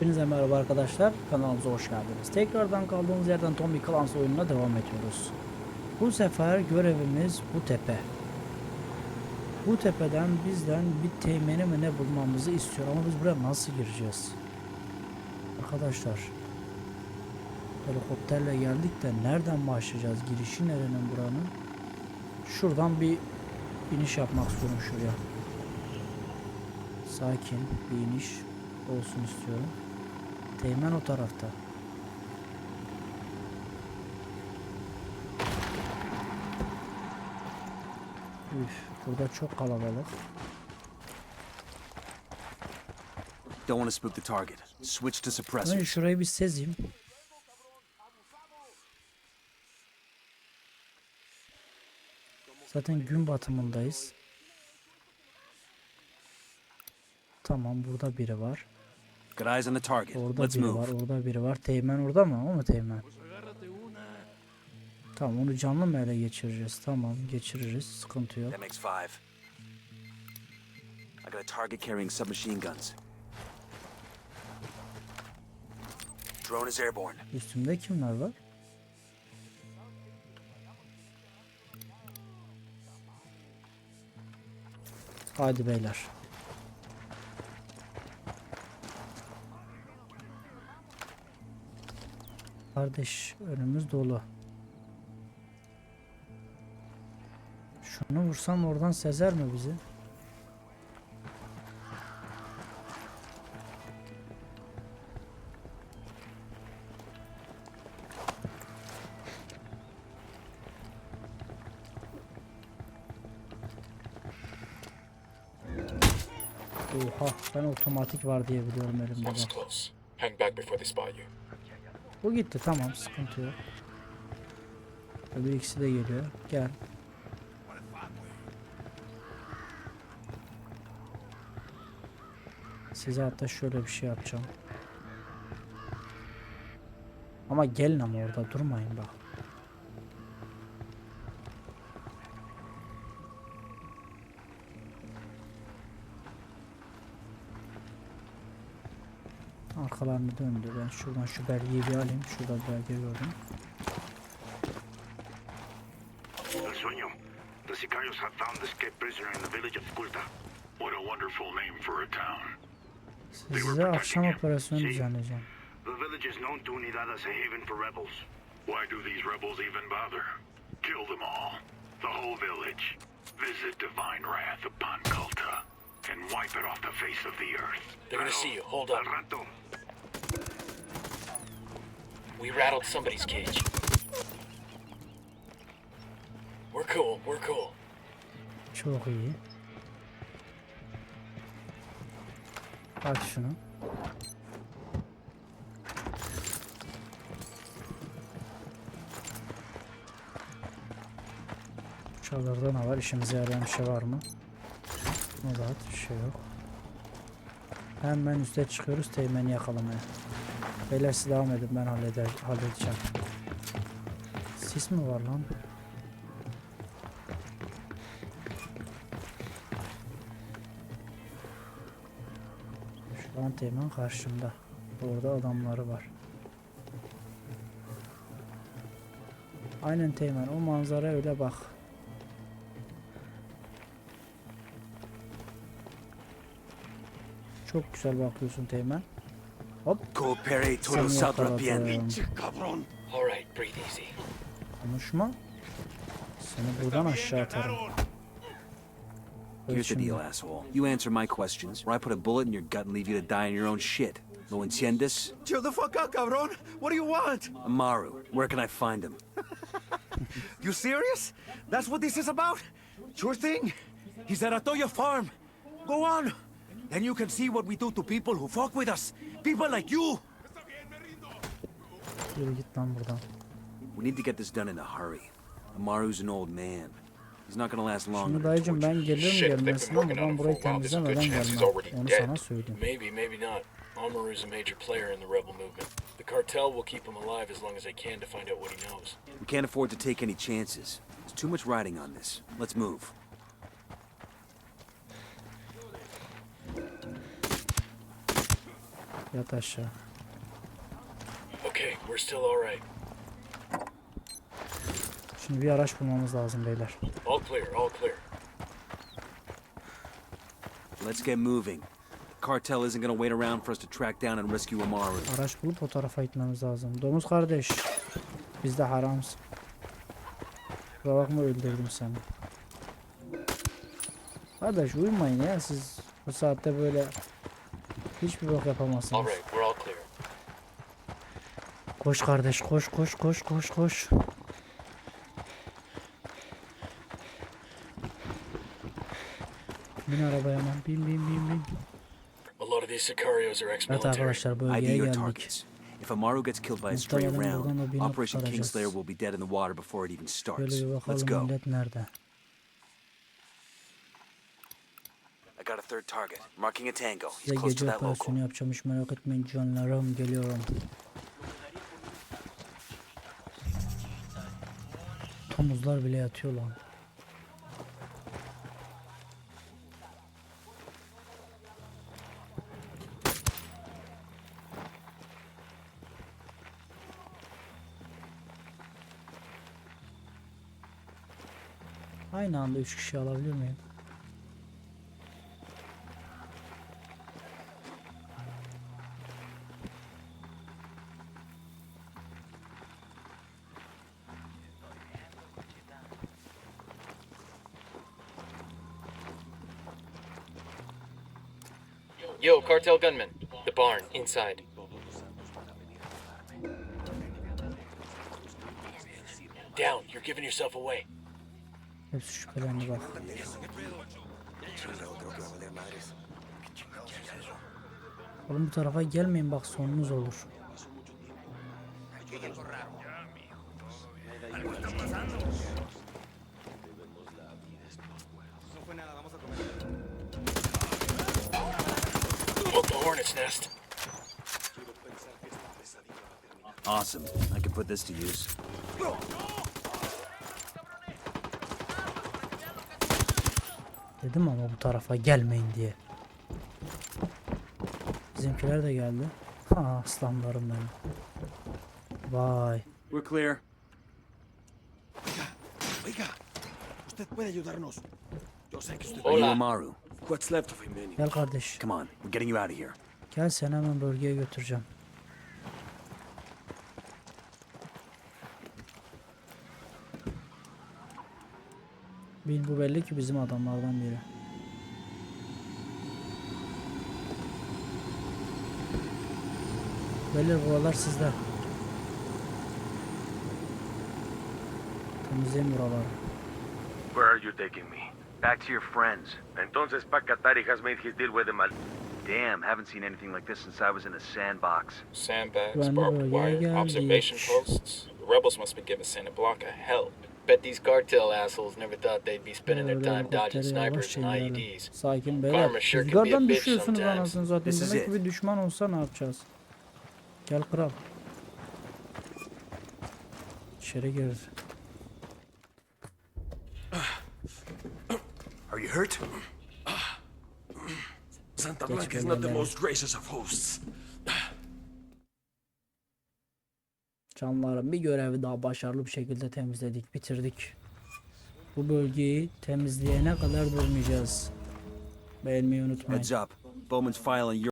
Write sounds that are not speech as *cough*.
Hepinize merhaba arkadaşlar. Kanalımıza hoş geldiniz. Tekrardan kaldığımız yerden Tommy Clans oyununa devam ediyoruz. Bu sefer görevimiz bu tepe. Bu tepeden bizden bir teğmeni mi ne bulmamızı istiyor ama biz buraya nasıl gireceğiz? Arkadaşlar helikopterle geldik de nereden başlayacağız? Girişi nerenin buranın? Şuradan bir iniş yapmak istiyorum şuraya. Sakin bir iniş olsun istiyorum. Teğmen o tarafta. Üf, burada çok kalabalık. Don't want to spook the target. Switch to Önce suppressor. şurayı bir sezeyim. Zaten gün batımındayız. Tamam burada biri var. Got eyes on the target. Orada Let's biri move. var, orada biri var. Teğmen orada mı? O mu teğmen? Tamam onu canlı mı ele geçireceğiz? Tamam geçiririz. Sıkıntı yok. That makes five. I got a target carrying submachine guns. Drone is airborne. Üstümde kimler var? Hadi beyler. Kardeş önümüz dolu. Şunu vursam oradan sezer mi bizi? Oha ben otomatik var diye biliyorum elimde. Hang. Bu gitti tamam sıkıntı yok. Öbür ikisi de geliyor. Gel. Size hatta şöyle bir şey yapacağım. Ama gelin ama orada durmayın bak. Arkalarını döndü. Ben şuradan şu belgeyi bir alayım. Şurada bir belge gördüm. The sicarios have found the escaped prisoner in the village of Skulta. What a wonderful name for a town. Size akşam operasyonu düzenleyeceğim. The village is known to Unidad as a haven for rebels. Why do these rebels even bother? Kill them all. The whole village. Visit divine wrath upon Kulta. And wipe it off the face of the earth. They're gonna see you. Hold up. We rattled somebody's cage. We're cool. We're cool. Çok iyi. Aç şunu. Çadırda ne var? İşimize yarayan bir şey var mı? Ne da at, bir şey yok. Hemen üste çıkıyoruz teğmeni yakalamaya. Beyler devam edin ben halleder, halledeceğim. Sis mi var lan? Şu an teğmen karşımda. Orada adamları var. Aynen teğmen o manzara öyle bak. Çok güzel bakıyorsun teğmen. Hop Coopere todo seni saldrá yakaladım. All right. Breathe easy. Konuşma. Seni buradan aşağı atarım. Here's the deal, asshole. You answer my questions, or I put a bullet in your gut and leave you to die in your own shit. ¿Lo entiendes? Chill the fuck out, cabron. What do you want? Amaru, where can I find him? *laughs* You serious? That's what this is about? Sure thing. He's at Atoya Farm. Go on. Then you can see what we do to people who fuck with us. People like you. Yürü git lan buradan. We need to get this done in a hurry. Amaru's an old man. He's not gonna last long Şimdi under dayıcım torture. ben gelirim Shit, they've been gelmesin ama working on ben for burayı a while. There's a good temizlemeden chance he's gelmem. already Onu dead. sana söyleyeyim. Maybe, maybe not. Amaru's a major player in the rebel movement. The cartel will keep him alive as long as they can to find out what he knows. We can't afford to take any chances. There's too much riding on this. Let's move. Yat aşağı. Okay, we're still alright. Şimdi bir araç bulmamız lazım beyler. All clear, all clear. Let's get moving. The cartel isn't gonna wait around for us to track down and rescue Amaru. Araç bulup o tarafa gitmemiz lazım. Domuz kardeş. Biz de haramız. Kusura bakma öldürdüm seni. Kardeş uyumayın ya siz bu saatte böyle hiçbir bok yapamazsınız. Alright, we're all clear. Koş kardeş koş koş koş koş koş. Bin arabaya hemen bin bin bin bin. A lot of these Sicarios are Evet arkadaşlar bölgeye your geldik. If Amaru gets killed by a stray round, Operation. Kingslayer will be dead in the water before it even starts. Let's go. millet nerede? I got a third target. Marking a tango. He's Size close to gece that local. operasyonu yapacağım hiç merak etmeyin canlarım geliyorum. Tomuzlar bile yatıyor lan. Aynı anda 3 kişi alabilir miyim? Yo, cartel gunman. The barn, inside. Down, you're giving yourself away. Hepsi. Oğlum bu tarafa gelmeyin bak sonunuz olur. Hornet's nest. Awesome. I can put this to use. Dedim ama bu tarafa gelmeyin diye. Bizimkiler de geldi. Ha aslanlarım benim. Vay. We're clear. Oiga, usted puede ayudarnos. Yo sé que usted... Hola. Amaru? What's left of him, anyway? Gel kardeş. Come on. We're getting you out of here. Gel seni hemen bölgeye götüreceğim. Bil bu belli ki bizim adamlardan biri. Beyler buralar sizde. Temizleyin buraları. Where are you taking me? Back to your friends. Entonces Pacatari has made his deal with the Mal. Damn, haven't seen anything like this since I was in a sandbox. Sandbags, barbed wire, observation posts. The rebels must be giving Santa Blanca hell. Bet these cartel assholes never thought they'd be spending their time dodging snipers and. IEDs. Sakin beyler. Karma sure can be a Rüzgardan bitch düşüyorsunuz sometimes. anasını zaten. This is Demek ki it. bir düşman olsa ne yapacağız? Gel kral. İçeri gir. Are you hurt? Santa Blanca is not the most gracious of hosts. Canlarım bir görevi daha başarılı bir şekilde temizledik, bitirdik. Bu bölgeyi temizleyene kadar durmayacağız. Beğenmeyi unutmayın. Heads up. Bowman's filing your